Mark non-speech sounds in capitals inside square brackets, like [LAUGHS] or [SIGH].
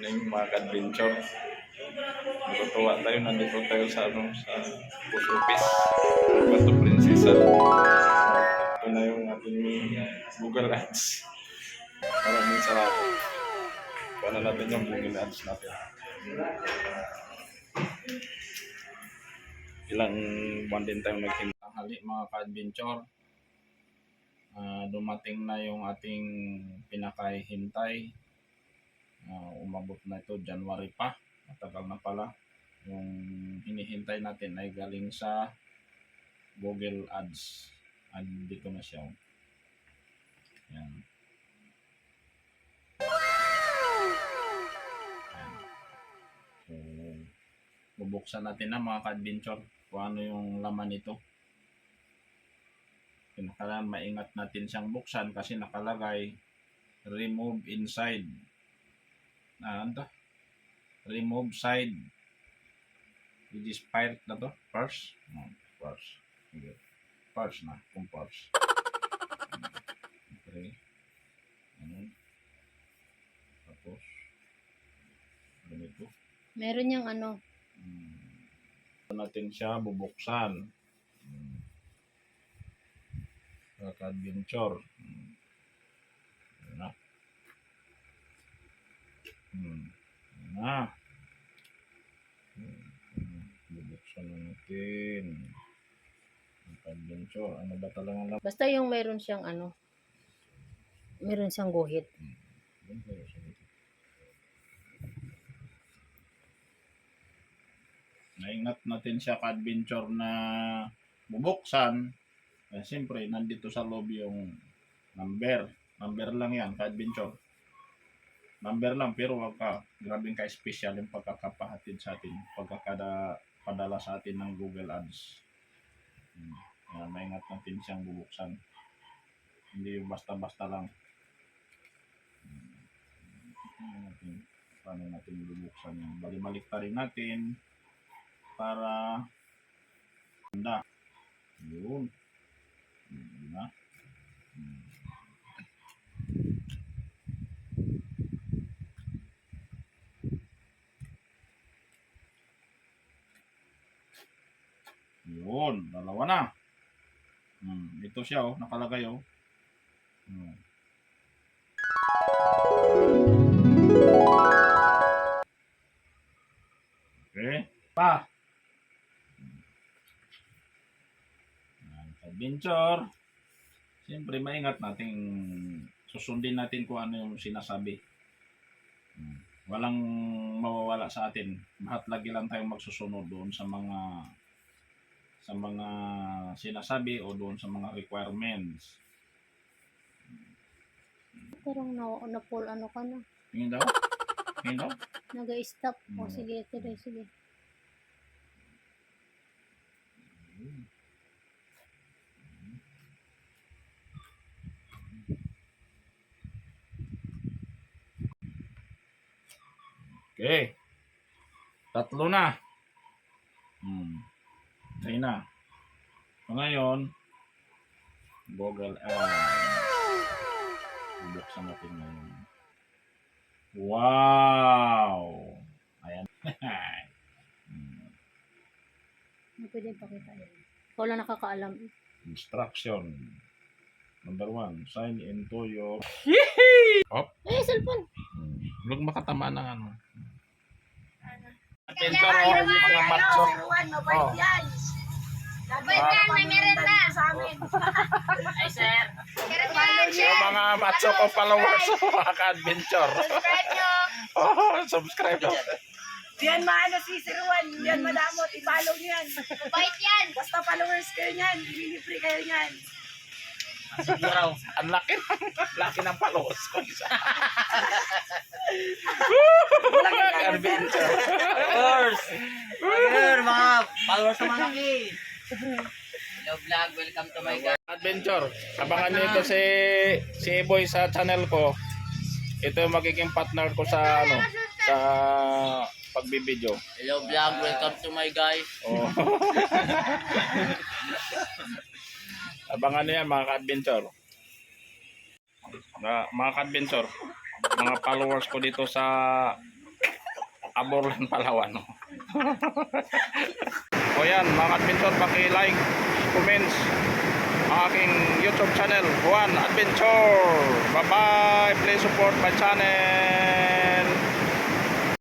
morning mga ka-adventure. Natutuwa tayo, nandito tayo sa ano, sa post office. Bato Prinsesa. Ito na yung ating Google Ads. Maraming salamat. Kuha na natin yung Google Ads natin. Ilang buwan din tayo naghintanghali mga ka-adventure. Ah, dumating na yung ating pinakahintay. Ah, umabot na ito January pa. Matagal na pala. Yung hinihintay natin ay galing sa Google Ads. Andito na siya. oh. Yan. Bubuksan natin na mga ka-adventure kung ano yung laman nito kinakailangan maingat natin siyang buksan kasi nakalagay remove inside ah, ano to? remove side which is pirate na to purse no, purse Sige. purse na kung purse okay ano tapos ganito Meron yung ano, Hmm. natin siya bubuksan. Hmm. Kaka-adventure. Hmm. Yan na. Hmm. Hmm. Hmm. Bubuksan na natin. Kaka-adventure. Ano ba talagang laban? basta yung meron siyang ano, meron siyang guhit. Dito. Naingat natin siya ka-adventure na bubuksan. Eh, siyempre, nandito sa loob yung number. Number lang yan, ka-adventure. Number lang, pero wag ka, grabing ka-special yung pagkakapahatid sa atin, pagkakada padala sa atin ng Google Ads. Hmm. Kaya maingat natin siyang bubuksan. Hindi yung basta-basta lang. Ano natin, paano natin bubuksan yan. Bali-balik pa rin natin para handa. Yun. Yun na. Hmm. Yun, dalawa na. Hmm, ito siya oh, nakalagay oh. Hmm. Okay. Pa. Yan, Adventure. Siyempre, maingat nating susundin natin kung ano yung sinasabi. Hmm. Walang mawawala sa atin. Bahat lagi lang tayong magsusunod doon sa mga sa mga sinasabi o doon sa mga requirements. Parang na, na full ano ka na. Tingin daw? Tingin daw? Nag-stop. O Hmm. sige, tuloy, sige. Okay. Tatlo na. Hmm. Okay na. So ngayon, Google Ads. Buksan natin ngayon. Wow! Ayan. Hmm. Ano pwede pakita yun? Ikaw lang nakakaalam. Instruction. Number one, sign into your... Eh, cellphone! Hmm. Huwag makatama ng ano. Adventure oh, mga macho. Oh. Mabait yan, may merenda. Sa amin. Ay, sir. Merenda yan, sir. Yung mga macho ko followers mga ka-adventure. Subscribe nyo. Oh, subscribe daw. Yan maano si Sir Juan, yan madamot, i-follow niyo yan. Mabait yan. Basta followers kayo niyan, ililibre kayo niyan. Siguro, ang laki ng, laki ng followers ko. Isa. Adventure. Followers! Followers, mga followers na malaki. Hello vlog, welcome to my guys. Adventure. Abangan niyo ito si si Boy sa channel ko. Ito yung magiging partner ko sa ano sa pagbibideo. Hello vlog, welcome to my guys. Oh. [LAUGHS] Abangan niyo yan mga ka-adventure. Na, mga ka-adventure, mga followers ko dito sa Aborlan, Palawan. oh. [LAUGHS] o yan, mga adventure, paki-like, comments, ang aking YouTube channel, Juan Adventure. Bye-bye. Please support my channel.